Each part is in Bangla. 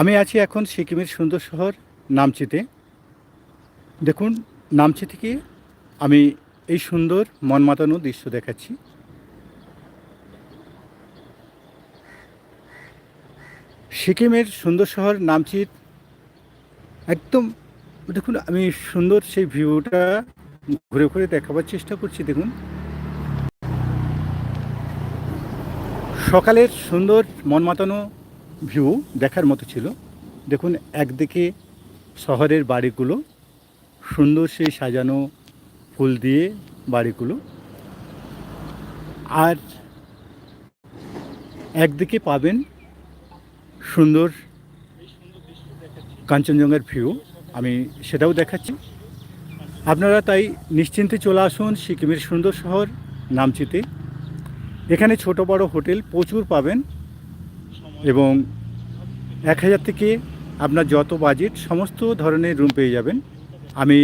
আমি আছি এখন সিকিমের সুন্দর শহর নামচিতে। দেখুন নামচি থেকে আমি এই সুন্দর মন মাতানো দৃশ্য দেখাচ্ছি। সিকিমের সুন্দর শহর নামচির একদম, দেখুন, আমি সুন্দর সেই ভিউটা ঘুরে ঘুরে দেখাবার চেষ্টা করছি, দেখুন। সকালের সুন্দর মন মাতানো ভিউ দেখার মতো ছিল। দেখুন, একদিকে শহরের বাড়িগুলো, সুন্দর সেই সাজানো ফুল দিয়ে বাড়িগুলো, আর একদিকে পাবেন সুন্দর কাঞ্চনজঙ্ঘার ভিউ আমি সেটাও দেখাচ্ছি। আপনারা তাই নিশ্চিন্তে চলে আসুন সিকিমের সুন্দর শহর নামচিতে। এখানে ছোট বড় হোটেল প্রচুর পাবেন। এবং এক হাজার থেকে আপনার যত বাজেট সমস্ত ধরনের রুম পেয়ে যাবেন। আমি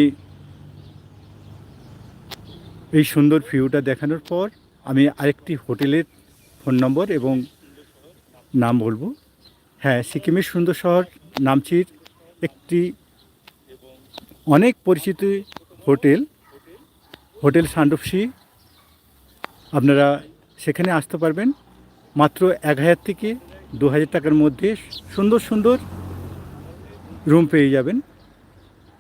এই সুন্দর ভিউটা দেখানোর পর আমি আরেকটি হোটেলের ফোন নম্বর এবং নাম বলব। হ্যাঁ সিকিমের সুন্দর শহর নামচির একটি অনেক পরিচিত হোটেল। হোটেল সান্ডপসি। আপনারা সেখানে আসতে পারবেন। মাত্র এক হাজার থেকে দু হাজার টাকার মধ্যে সুন্দর সুন্দর রুম পেয়ে যাবেন।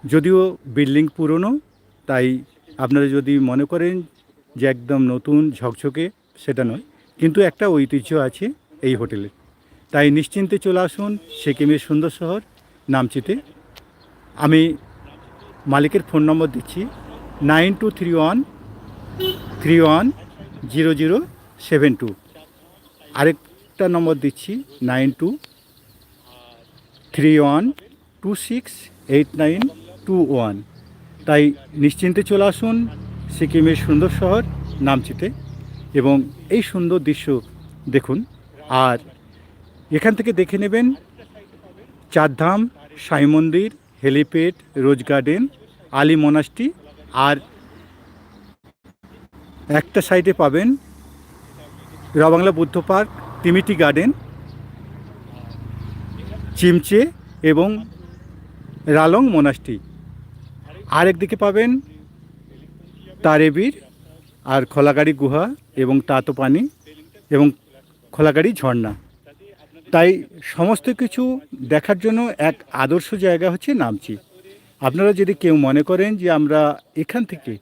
যদিও বিল্ডিং পুরনো, তাই আপনারা যদি মনে করেন যে একদম নতুন ঝকঝকে, সেটা নয়। কিন্তু একটা ঐতিহ্য আছে এই হোটেলে। তাই নিশ্চিন্তে চলে আসুন সিকিমের সুন্দর শহর, নামচিতে। আমি মালিকের ফোন নম্বর দিচ্ছি nine two three one three one zero zero seven two. আরেকটা নম্বর দিচ্ছি, nine two three one two six eight nine two one. তাই নিশ্চিন্তে চলে আসুন সিকিমের সুন্দর শহর নামচিতে এবং এই সুন্দর দৃশ্য দেখুন। আর এখান থেকে দেখে নেবেন চারধাম, সাই মন্দির helipad rose garden, Ali monastery, আর একটা সাইডে পাবেন রবাংলা বুদ্ধ পার্ক টিমিটি গার্ডেন, চিমচে এবং রালং মোনাস্টি আরেকদিকে পাবেন তারেবির আর খোলাগাড়ি গুহা এবং তাতো পানি এবং খোলাগাড়ি ঝর্ণা। তাই সমস্ত কিছু দেখার জন্য এক আদর্শ জায়গা হচ্ছে নামচি। আপনারা যদি কেউ মনে করেন যে আমরা এখান থেকে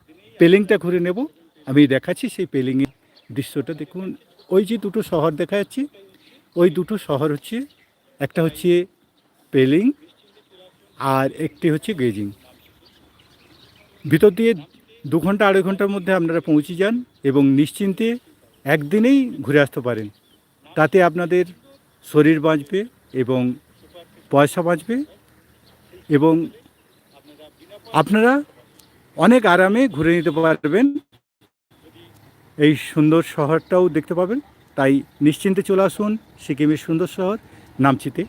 পেলিংটা ঘুরে নেব, আমি দেখাচ্ছি সেই পেলিংয়ের দৃশ্যটা দেখুন। ওই যে দুটো শহর দেখা যাচ্ছে, ওই দুটো শহর হচ্ছে, একটা হচ্ছে পেলিং আর একটি হচ্ছে গেজিং। ভিতর দিয়ে দু ঘণ্টা আড়াই ঘণ্টার মধ্যে আপনারা পৌঁছে যান এবং নিশ্চিন্তে একদিনেই ঘুরে আসতে পারেন। তাতে আপনাদের শরীর বাঁচবে এবং পয়সা বাঁচবে এবং আপনারা অনেক আরামে ঘুরে নিতে পারবেন এই সুন্দর শহরটাও দেখতে পাবেন। তাই নিশ্চিন্তে চলে আসুন, সিকিমের সুন্দর শহর, নামচিতে।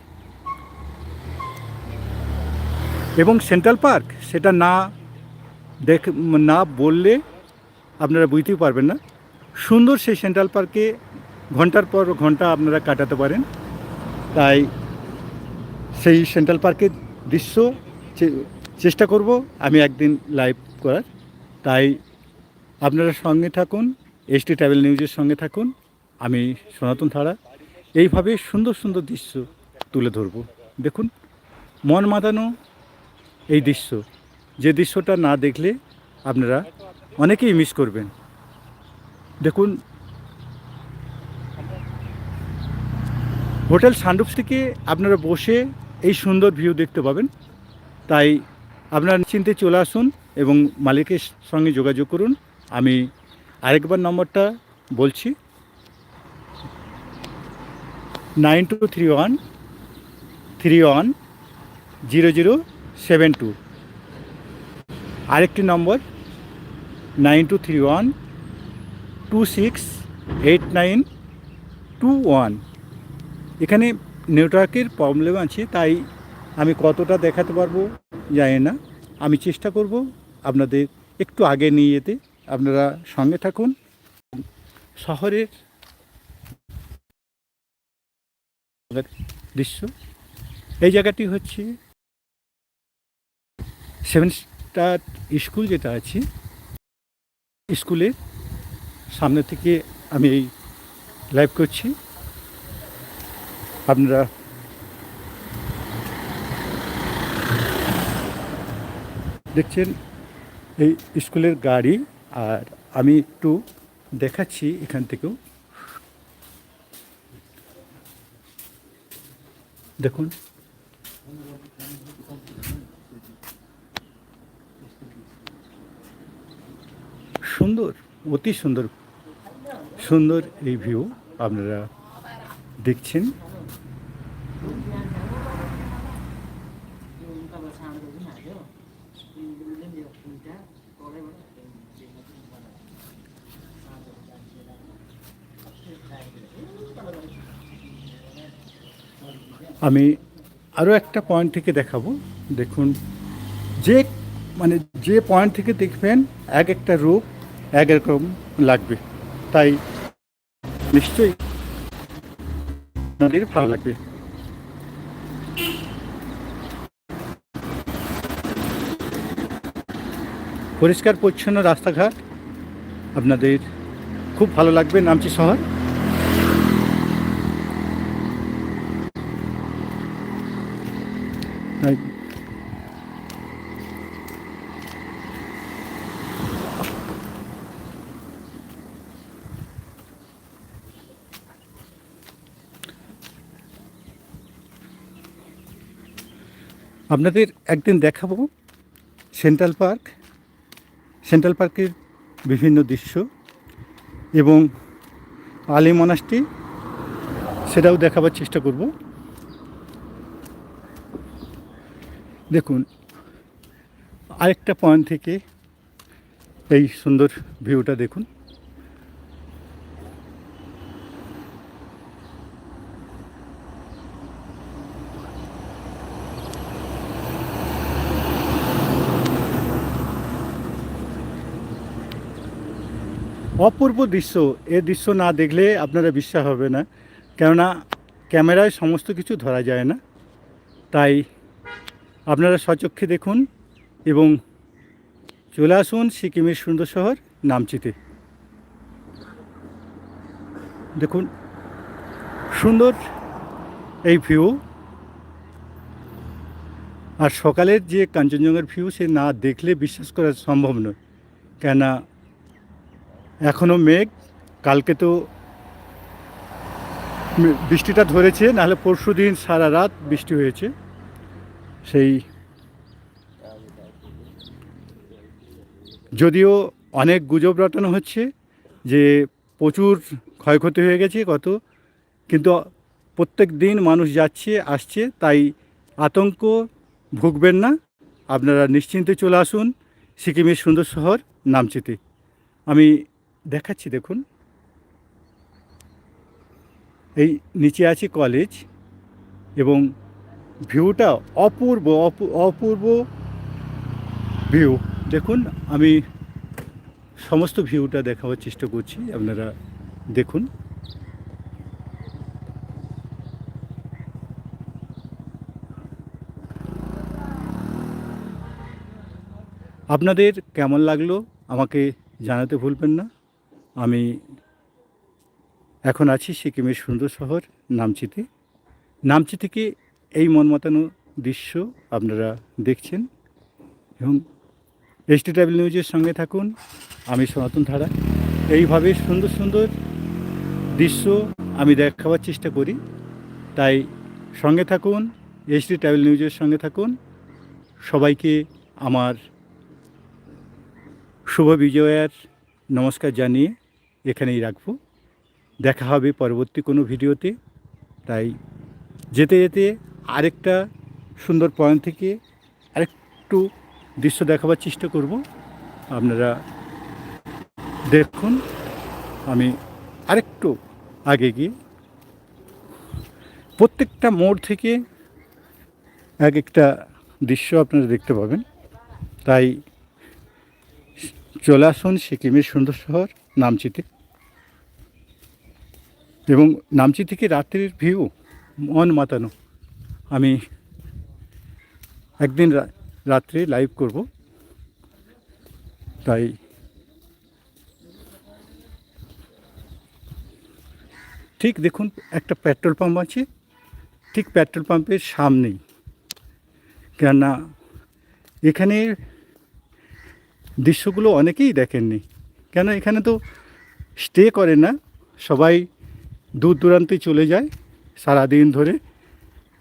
এবং সেন্ট্রাল পার্ক, সেটা না দেখ, না বললে আপনারা বুঝতেই পারবেন না। সুন্দর সেই সেন্ট্রাল পার্কে ঘণ্টার পর ঘণ্টা আপনারা কাটাতে পারেন। তাই সেই সেন্ট্রাল পার্কের দৃশ্য চেষ্টা করব আমি একদিন লাইভ করার। তাই আপনারা সঙ্গে থাকুন এসটি ট্রাভেল নিউজের সঙ্গে থাকুন। আমি সনাতন ধারা এইভাবে সুন্দর সুন্দর দৃশ্য তুলে ধরব। দেখুন, মন মাতানো এই দৃশ্য। যে দৃশ্যটা না দেখলে আপনারা অনেকেই মিস করবেন। দেখুন, হোটেল সান্ডুপস থেকে আপনারা বসে এই সুন্দর ভিউ দেখতে পাবেন। তাই আপনারা নিশ্চিন্তে চলে আসুন এবং মালিকের সঙ্গে যোগাযোগ করুন। আমি আরেকবার নম্বরটা বলছি। Nine two three one three one zero zero seven two. আরেকটি number nine two three one two six eight nine two one. এখানে নেটওয়ার্কের প্রবলেম আছে, তাই আমি কতটা দেখাতে পারব জানি না। আমি চেষ্টা করব আপনাদের একটু আগে নিয়ে যেতে। আপনারা সঙ্গে থাকুন। শহরের দৃশ্য। এই জায়গাটি হচ্ছে সেভেন স্টার স্কুল যেটা আছে। স্কুলের সামনে থেকে আমি এই লাইভ করছি। আপনারা দেখছেন এই স্কুলের গাড়ি। আর আমি একটু দেখাচ্ছি এখান থেকেও। দেখুন। সুন্দর, অতি সুন্দর সুন্দর এই ভিউ আপনারা দেখছেন। আমি আরও একটা পয়েন্ট থেকে দেখাবো। দেখুন, যে মানে যে পয়েন্ট থেকে দেখবেন, এক একটা রূপ এক একরকম লাগবে। তাই নিশ্চয়ই আপনাদের ভালো লাগবে। পরিষ্কার পরিচ্ছন্ন রাস্তাঘাট আপনাদের খুব ভালো লাগবে। নামচি শহর। আপনাদের একদিন দেখাবো। Central park. সেন্ট্রাল পার্কের বিভিন্ন দৃশ্য এবং আলি মনাসটি, সেটাও দেখাবার চেষ্টা করব। দেখুন, আরেকটা পয়েন্ট থেকে এই সুন্দর ভিউটা দেখুন। অপূর্ব দৃশ্য। এ দৃশ্য না দেখলে আপনারা বিশ্বাস হবে না। কেননা, ক্যামেরায় সমস্ত কিছু ধরা যায় না। তাই আপনারা সচক্ষে দেখুন এবং চলে আসুন সিকিমের সুন্দর শহর নামচিতে। দেখুন, সুন্দর এই ভিউ আর সকালের যে কাঞ্চনজঙ্ঘার ভিউ সে না দেখলে বিশ্বাস করা সম্ভব নয়। কেননা এখনও মেঘ, কালকে তো বৃষ্টিটা ধরেছে, নাহলে পরশু দিন সারা রাত বৃষ্টি হয়েছে। সেই যদিও অনেক গুজব রটানো হচ্ছে যে প্রচুর ক্ষয়ক্ষতি হয়ে গেছে কত, কিন্তু প্রত্যেক দিন মানুষ যাচ্ছে, আসছে, তাই আতঙ্ক ভুগবেন না। আপনারা নিশ্চিন্তে চলে আসুন, সিকিমের সুন্দর শহর, নামচিতে। আমি দেখাচ্ছি, দেখুন। এই নিচে আছে কলেজ এবং ভিউটা অপূর্ব, অপূ- অপূর্ব ভিউ দেখুন, আমি সমস্ত ভিউটা দেখাবার চেষ্টা করছি, আপনারা দেখুন। আপনাদের কেমন লাগল আমাকে জানাতে ভুলবেন না। আমি এখন আছি সিকিমের সুন্দর শহর, নামচিতে। নামচি থেকে এই মন মাতানো দৃশ্য আপনারা দেখছেন এবং এস এসটি ট্রাভেল নিউজের সঙ্গে থাকুন, আমি সনাতন ধারা। এইভাবে সুন্দর সুন্দর দৃশ্য আমি দেখাবার চেষ্টা করি। তাই সঙ্গে থাকুন এস এসটি ট্রাভেল নিউজের সঙ্গে থাকুন। সবাইকে আমার শুভ বিজয়ার নমস্কার জানিয়ে এখানেই রাখব। দেখা হবে পরবর্তী কোনো ভিডিওতে। তাই যেতে যেতে আরেকটা সুন্দর পয়েন্ট থেকে আরেকটু দৃশ্য দেখাবার চেষ্টা করব। আপনারা দেখুন, আমি আরেকটু আগে গিয়ে প্রত্যেকটা মোড় থেকে এক একটা দৃশ্য আপনারা দেখতে পাবেন। তাই চলে আসুন সিকিমের সুন্দর শহর, নামচিতে। এবং নামচি থেকে রাত্রির ভিউ মন মাতানো। আমি একদিন রাত্রে লাইভ করব। তাই ঠিক দেখুন, একটা পেট্রোল পাম্প আছে। ঠিক পেট্রোল পাম্পের সামনেই। কেননা এখানে দৃশ্যগুলো অনেকেই দেখেননি। কেন এখানে তো স্টে করে না। সবাই দূর দূরান্তে চলে যায় সারাদিন ধরে।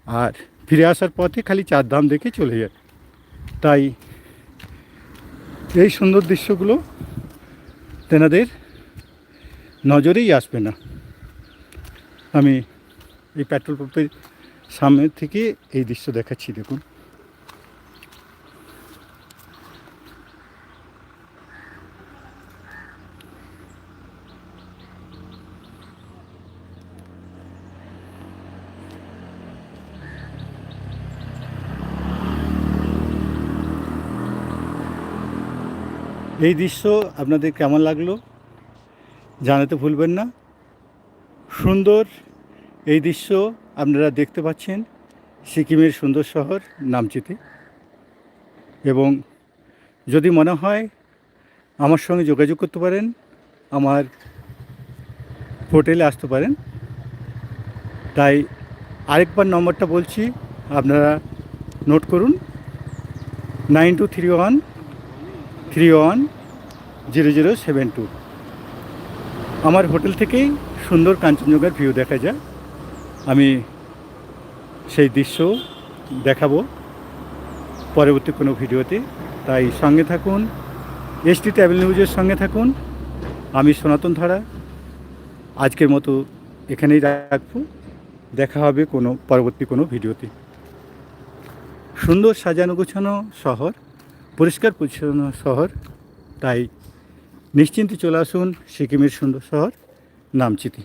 আর ফিরে আসার পথে খালি চারধাম দেখে চলে যায়। তাই এই সুন্দর দৃশ্যগুলো তেনাদের নজরেই আসবে না। আমি এই পেট্রোল পাম্পের সামনে থেকে এই দৃশ্য দেখাচ্ছি, দেখুন। এই দৃশ্য আপনাদের কেমন লাগল জানাতে ভুলবেন না। সুন্দর এই দৃশ্য আপনারা দেখতে পাচ্ছেন সিকিমের সুন্দর শহর নামচিতে। এবং যদি মনে হয় আমার সঙ্গে যোগাযোগ করতে পারেন, আমার হোটেলে আসতে পারেন। তাই আরেকবার নম্বরটা বলছি, আপনারা নোট করুন, nine two three one three one zero zero seven two আমার হোটেল থেকেই সুন্দর কাঞ্চনজঙ্ঘার ভিউ দেখা যায়। আমি সেই দৃশ্য দেখাবো পরবর্তী কোনো ভিডিওতে। তাই সঙ্গে থাকুন এসটি ট্রাভেল নিউজের সঙ্গে থাকুন। আমি সনাতন ধারা। আজকের মতো এখানেই রাখব। দেখা হবে কোনো, পরবর্তী কোনো ভিডিওতে। সুন্দর সাজানো গোছানো শহর। পরিষ্কার পরিচ্ছন্ন শহর। তাই নিশ্চিন্তে চলে আসুন সিকিমের সুন্দর শহর নামচিতে